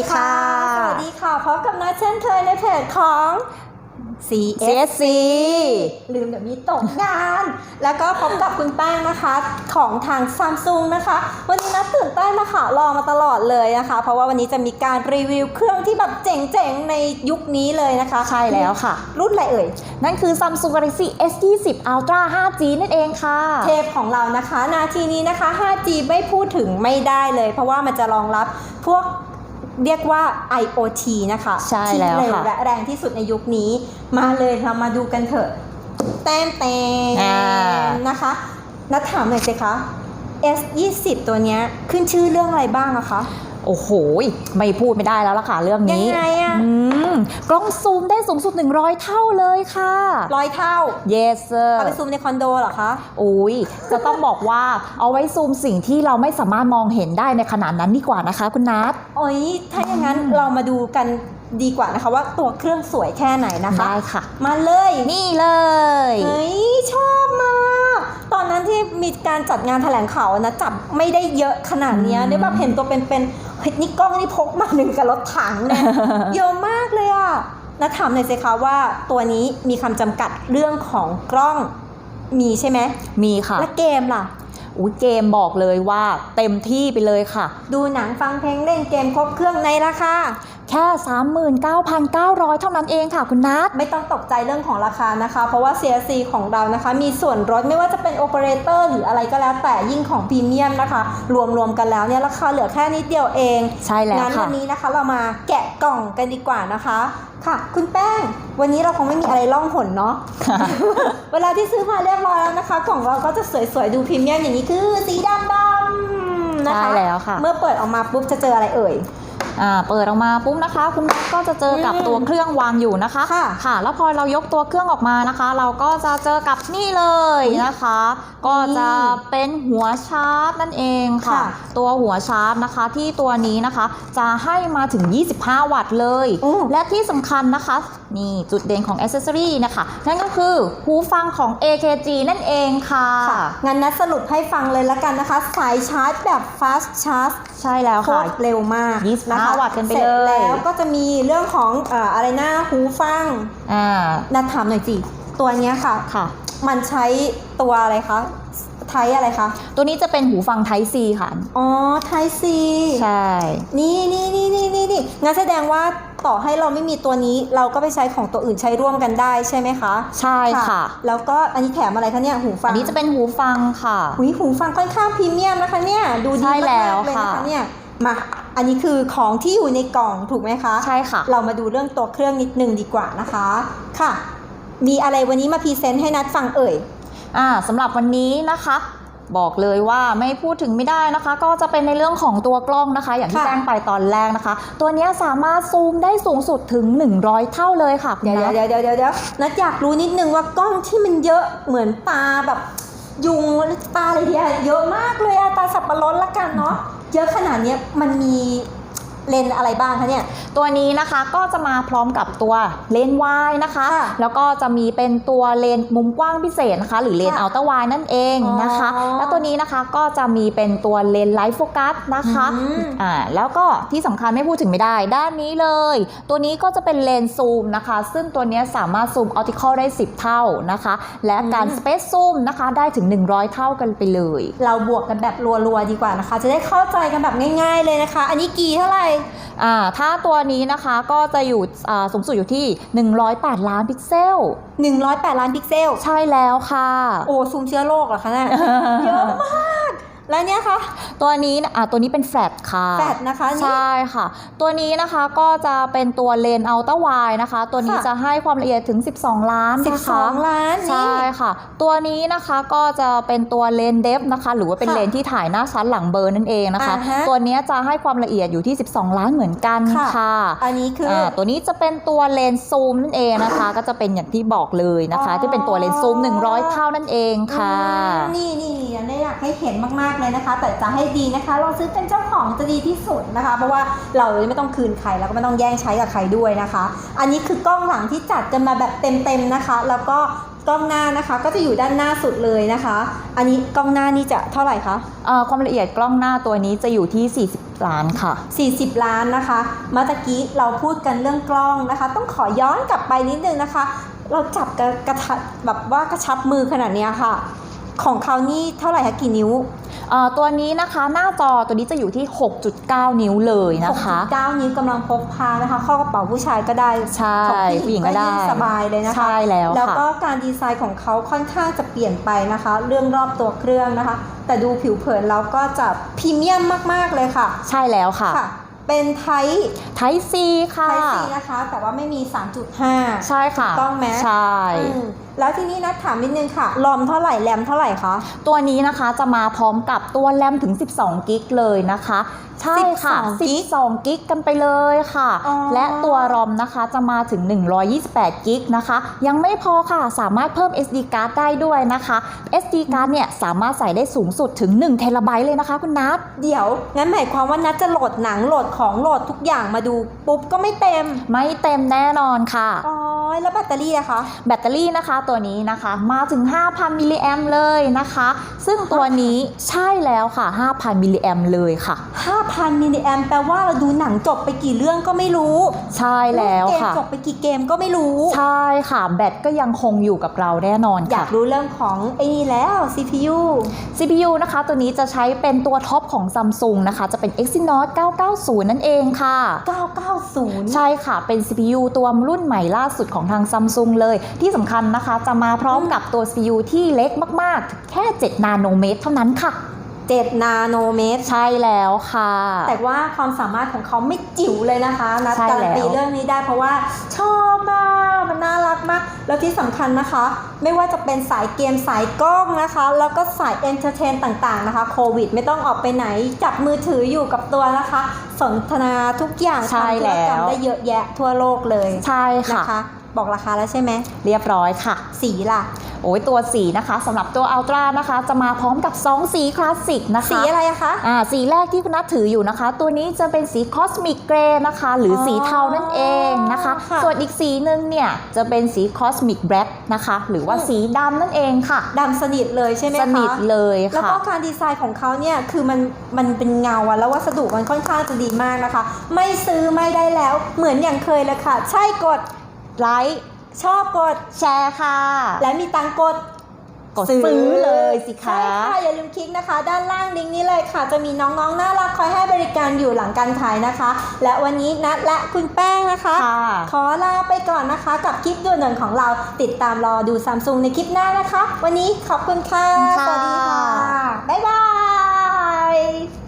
ดีค่ะ สวัสดีค่ะพบกับนัดเช่นเคยในเพจของ CSC CSC ลืมเดี๋ยวมีตกงาน แล้วก็พบกับคุณแป้งนะคะของทางซัมซุงนะคะ วันนี้นัดตื่นเต้นนะคะรอมาตลอดเลยนะคะ เพราะว่าวันนี้จะมีการรีวิวเครื่องที่แบบเจ๋งๆ ในยุคนี้เลยนะคะ ใช่แล้วค่ะ รุ่นอะไรเอ่ย นั่นคือ Samsung Galaxy S20 Ultra 5G นั่นเองค่ะ เทปของเรานะคะ นาทีนี้นะคะ 5G ไม่พูดถึงไม่ได้เลย เพราะว่ามันจะรองรับพวก เรียกว่า IoT นะคะใช่แล้วที่เร็วค่ะ และแรงที่สุดในยุคนี้ มาเลยเรามาดูกันเถอะแต้มแต้มอ่า โอ้โห ไม่พูดไม่ได้แล้วล่ะค่ะเรื่องนี้ยังไงอะอืมกล้องซูมได้สูงสุด 100 เท่าเลยค่ะ ร้อยเท่า Yes sir เอาไปซูมในคอนโดเหรอคะ อุ้ยจะต้องบอกว่าเอาไว้ซูมสิ่งที่เราไม่สามารถมองเห็นได้ในขนาดนั้นดีกว่านะคะ คุณนัท โอ้ยถ้าอย่างนั้นเรามาดูกันดีกว่านะคะ ว่าตัวเครื่องสวยแค่ไหนนะคะ ได้ค่ะ มาเลย นี่เลย เฮ้ย ชอบมาก ตอนนั้นที่มีการจัดงานแถลงข่าวนะจับไม่ได้เยอะขนาดเนี้ยอืมได้แบบเห็นตัวเป็นๆเฮ้ยนี่กล้องนี่พกมาหนึ่งกับรถถังเนี่ยเยอะมากเลยอะนะถามหน่อยสิคะว่าตัวนี้มีคำจำกัดเรื่องของกล้องมีใช่ไหมมีค่ะ และเกมล่ะอุ้ยเกมบอกเลยว่าเต็มที่ไปเลยค่ะ ดูหนังฟังเพลงเล่นเกมครบเครื่องในราคา แค่ 39,900 เท่านั้นเองค่ะคุณนัทไม่ต้องตกใจเรื่องของราคานะคะ เพราะว่า CSC ของเรานะคะมีส่วนลดไม่ว่าจะเป็นโอเปอเรเตอร์หรืออะไรก็แล้วแต่ยิ่งของพรีเมียมนะคะ รวมๆกันแล้วเนี่ยราคาเหลือแค่นิดเดียวเองใช่แล้วงั้นค่ะวันนี้นะคะเรามาแกะกล่องกันดีกว่านะคะค่ะ คุณแป้ง วันนี้เราคงไม่มีอะไรล่องหนเนาะเวลาที่ซื้อมาเรียบร้อยแล้วนะคะกล่องเราก็จะสวยๆดูพรีเมียมอย่างนี้คือสีดำดำนะคะใช่แล้วค่ะ เมื่อเปิดออกมาปุ๊บจะเจออะไรเอ่ย อ่าเปิดออกมาปุ๊บนะคะ คุณนัทก็จะเจอกับอืมตัวเครื่องวางอยู่นะคะค่ะค่ะ แล้วพอเรายกตัวเครื่องออกมานะคะ เราก็จะเจอกับนี่เลยนะคะ ก็จะเป็นหัวชาร์จนั่นเองค่ะ ค่ะตัวหัวชาร์จนะคะที่ตัวนี้นะคะจะให้มาถึง 25 วัตต์เลย โอ้ และที่สำคัญนะคะนี่จุดเด่นของอ c เซสซอรีนะคะ นั่นก็คือหูฟังของ AKG นั่นเองค่ะ ค่ะงั้นนัดสรุปให้ฟังเลยละกันนะคะ สายชาร์จแบบ fast charge ใช่แล้วโคค่ะ ตรเร็วมาก25นะคะวัตต์กันไปสร็จเลยแล้วก็จะมีเรื่องของเอ่ออะไรนะหูฟังอ่านัดถามหน่อยจิตัวเนี้ยค่ะค่ะ มันใช้ตัวอะไรคะไทยอะไรคะ ตัวนี้จะเป็นหูฟัง Type C ค่ะ อ๋อ ไทยซี ใช่ นี่นี่นี่นี่นี่นี่งั้นแสดงว่าต่อให้เราไม่มีตัวนี้ เราก็ไปใช้ของตัวอื่นใช้ร่วมกันได้ใช่ไหมคะ ใช่ค่ะ แล้วก็อันนี้แถมอะไรคะเนี่ยหูฟัอังนนี้จะเป็นหูฟังค่ะหุยหูฟังค่อนข้างพรีเมียมนะคะเนี่ย ดูดีใช่มากแล้วๆเลยนะคะค่ะเนี่ย มา อันนี้คือของที่อยู่ในกล่องถูกไหมคะ ใช่ค่ะ เรามาดูเรื่องตัวเครื่องนิดนึงดีกว่านะคะ ค่ะ มีอะไรวันนี้มาพรีเซนต์ให้นัดฟังเอ่ย อ่าสำหรับวันนี้นะคะบอกเลยว่าไม่พูดถึงไม่ได้นะคะ ก็จะเป็นในเรื่องของตัวกล้องนะคะ อย่างที่ค่ะแจ้งไปตอนแรกนะคะ ตัวเนี้ยสามารถซูมได้สูงสุดถึง 100 เท่าเลยค่ะคุณเดี๋ยวนัทเดี๋ยวเดี๋ยวเดี๋ยวเดี๋ยวนัดอยากรู้นิดนึงว่ากล้องที่มันเยอะเหมือนตาแบบ ยุงตาอะไรเดียเยอะมากเลยอะตาสับปะรดละกันเนาะ เยอะขนาดเนี้ยมันมี เลนส์อะไรบ้างคะเนี่ย ตัวนี้นะคะก็จะมาพร้อมกับตัวเลนส์วายนะคะค่ะแล้วก็จะมีเป็นตัวเลนส์มุมกว้างพิเศษนะคะ หรือเลนส์ค่ะอัลตร้าไวนั่นเองนะคะอ๋อแล้วตัวนี้นะคะก็จะมีเป็นตัวเลนส์ไลท์โฟกัสนะคะอืมอ่าแล้วก็ที่สำคัญไม่พูดถึงไม่ได้ด้านนี้เลย ตัวนี้ก็จะเป็นเลนส์ซูมนะคะ ซึ่งตัวเนี้ยสามารถซูมออติคอลได้ 10 เท่านะคะ และการอืมสเปซซูมนะคะได้ถึง 100 เท่ากันไปเลย เราบวกกันแบบรัวๆดีกว่านะคะ จะได้เข้าใจกันแบบง่าย ๆเลยนะคะ อันนี้กี่เท่าไหร่อ่าถ้าตัวนี้นะคะก็จะอยู่อ่าสูงสุดอยู่ที่ 108 ล้านพิกเซล 108 ล้านพิกเซล ใช่แล้วค่ะ โอ้ซูมเชื้อโรคเหรอคะเนี่ยเยอะมาก แล้วเนี่ยคะตัวนี้นะอะตัวนี้เป็นแฟลตค่ะแฟลตนะคะนี่ใช่ค่ะ ตัวนี้นะคะก็จะเป็นตัวเลนส์อัลตร้าไวนะคะ ตัวนี้ค่ะจะให้ความละเอียดถึง 12 ล้านนะคะ12 ล้านนี่ใช่ค่ะ ตัวนี้นะคะก็จะเป็นตัวเลนส์เดฟนะคะ หรือว่าเป็นค่ะเลนส์ที่ถ่ายหน้าชั้นหลังเบอร์นั่นเองนะคะอ่าฮะตัวนี้จะให้ความละเอียดอยู่ที่ 12 ล้านเหมือนกันค่ะค่ะอันนี้คือออ่าตัวนี้จะเป็นตัวเลนส์ซูมนั่นเองนะคะ ก็จะเป็นอย่างที่บอกเลยนะคะอ๋อที่เป็นตัวเลนส์ซูม 100 เท่านั่นเองค่ะอืมนี่นี่นี่อันนี้อยากให้เห็นมากๆเลยนะคะ แต่จะให้ดีนะคะลองซื้อเป็นเจ้าของจะดีที่สุดนะคะ เพราะว่าเราไม่ต้องคืนใครแล้วก็ไม่ต้องแย่งใช้กับใครด้วยนะคะ อันนี้คือกล้องหลังที่จัดกันมาแบบเต็มๆนะคะ แล้วก็กล้องหน้านะคะก็จะอยู่ด้านหน้าสุดเลยนะคะ อันนี้กล้องหน้านี่จะเท่าไหร่คะเอ่อความละเอียดกล้องหน้าตัวนี้จะอยู่ที่ 40 ล้านค่ะ 40 ล้านนะคะ เมื่อตะกี้เราพูดกันเรื่องกล้องนะคะ ต้องขอย้อนกลับไปนิดนึงนะคะ เราจับกระกระทัดแบบว่ากระชับมือขนาดเนี้ยค่ะ ของเขานี่เท่าไหร่คะกี่นิ้ว เอ่อตัวนี้นะคะหน้าจอตัวนี้จะอยู่ที่ 6.9 นิ้วเลยนะคะ6.9นิ้วกำลังพกพานะคะเข้ากระเป๋าผู้ชายก็ได้ใช่ของผู้หญิงก็ได้ยิ่สบายเลยนะคะใช่แล้วแล้วค่ะก็การดีไซน์ของเขาค่อนข้างจะเปลี่ยนไปนะคะ เรื่องรอบตัวเครื่องนะคะ แต่ดูผิวเผินแล้วก็จะพรีเมียมมากๆเลยค่ะใช่แล้วค่ะ ค่ะ เป็นไทยไทซีค่ะไทยซีนะคะ แต่ว่าไม่มี 3.5 ใช่ค่ะถูกต้องไหม ใช่ อืม แล้วที่นี่นะถามนิดนึงค่ะ รอมเท่าไหร่แรมเท่าไหร่คะ ตัวนี้นะคะจะมาพร้อมกับตัวแรมถึง 12 กิกเลยนะคะ ใช่ค่ะ 12 กิก12 กิกกันไปเลยค่ะอ๋อและตัวรอมนะคะจะมาถึง 128 กิกนะคะ ยังไม่พอค่ะสามารถเพิ่ม SD card ได้ด้วยนะคะ SD card เนี่ยสามารถใส่ได้สูงสุดถึง1เทราไบต์เลยนะคะคุณนัทเดี๋ยว งั้นหมายความว่านัดจะโหลดหนังโหลดของโหลดทุกอย่างมาดูปุ๊บก็ไม่เต็ม ไม่เต็มแน่นอนค่ะอ๋อ แล้วแบตเตอรี่อะคะ แบตเตอรี่นะคะตัวนี้นะคะมาถึง 5,000 มิลลิแอมเลยนะคะ ซึ่งตัวนี้ใช่แล้วค่ะ 5,000 มิลลิแอมเลยค่ะ 5,000 มิลลิแอมแปลว่าเราดูหนังจบไปกี่เรื่องก็ไม่รู้ ใช่แล้วเกมค่ะจบไปกี่เกมก็ไม่รู้ ใช่ค่ะ แบตก็ยังคงอยู่กับเราแน่นอนอยาค่ะกรู้เรื่องของไอ้นี่แล้ว CPU CPU นะคะ ตัวนี้จะใช้เป็นตัวท็อปของ Samsung นะคะ จะเป็น Exynos 990 นั่นเองค่ะ 990 ใช่ค่ะ เป็น CPU ตัวรุ่นใหม่ล่าสุดของทาง Samsung เลย ที่สำคัญนะคะ จะมาพร้อมกับตัว CPU ที่เล็กมากๆ แค่ 7 นาโนเมตรเท่านั้นค่ะ 7 นาโนเมตร ใช่แล้วค่ะ แต่ว่าความสามารถของเขาไม่จิ๋วเลยนะคะนัดใช่การันตีแล้วเรื่องนี้ได้เพราะว่าชอบมากมันน่ารักมาก แล้วที่สำคัญนะคะ ไม่ว่าจะเป็นสายเกมสายกล้องนะคะ แล้วก็สายเอนเตอร์เทนต่างๆนะคะโควิด ไม่ต้องออกไปไหน จับมือถืออยู่กับตัวนะคะ สนทนาทุกอย่างใช่ทำธุรกรรมแล้วได้เยอะแยะทั่วโลกเลยใช่ค่ะนะคะ บอกราคาแล้วใช่ไหม เรียบร้อยค่ะ สีล่ะ โอ้ยตัวสีนะคะสำหรับตัว Ultra นะคะ จะมาพร้อมกับ 2 สีคลาสสิกนะคะ สีอะไรอะคะอ่าสีแรกที่คุณนัทถืออยู่นะคะ ตัวนี้จะเป็นสีคอสมิกเกรนะคะ หรือออสีเทานั่นเองนะคะค่ะส่วนอีกสีหนึ่งเนี่ย จะเป็นสีคอสมิกแบล็นะคะ หรือว่าอืมสีดำนั่นเองค่ะดำสนิทเลยใช่ไหมสคะนิทเลยแล้วค่ะก็การดีไซน์ของเขาเนี่ยคือมันมันเป็นเงาอะแล้ววัสดุมันค่อนข้างจะดีมากนะคะ ไม่ซื้อไม่ได้แล้วเหมือนอย่างเคยเลยค่ะ ใช่กด ไลค์ชอบกดแชร์ค่ะ และมีตังค์กดกดซื้อเลยสิคะใช่ค่ะอย่าลืมคลิกนะคะ ด้านล่างลิงก์นี้เลยค่ะ จะมีน้องๆน่ารักคอยให้บริการอยู่หลังการขายนะคะ และวันนี้นัดและคุณแป้งนะคะค่ะขอลาไปก่อนนะคะ กับคลิปด่วนๆของเราติดตามรอดูซัมซุงในคลิปหน้านะคะ วันนี้ขอบคุณค่ะขอบคุณค่ะสวัสดีค่ะ บ๊ายบาย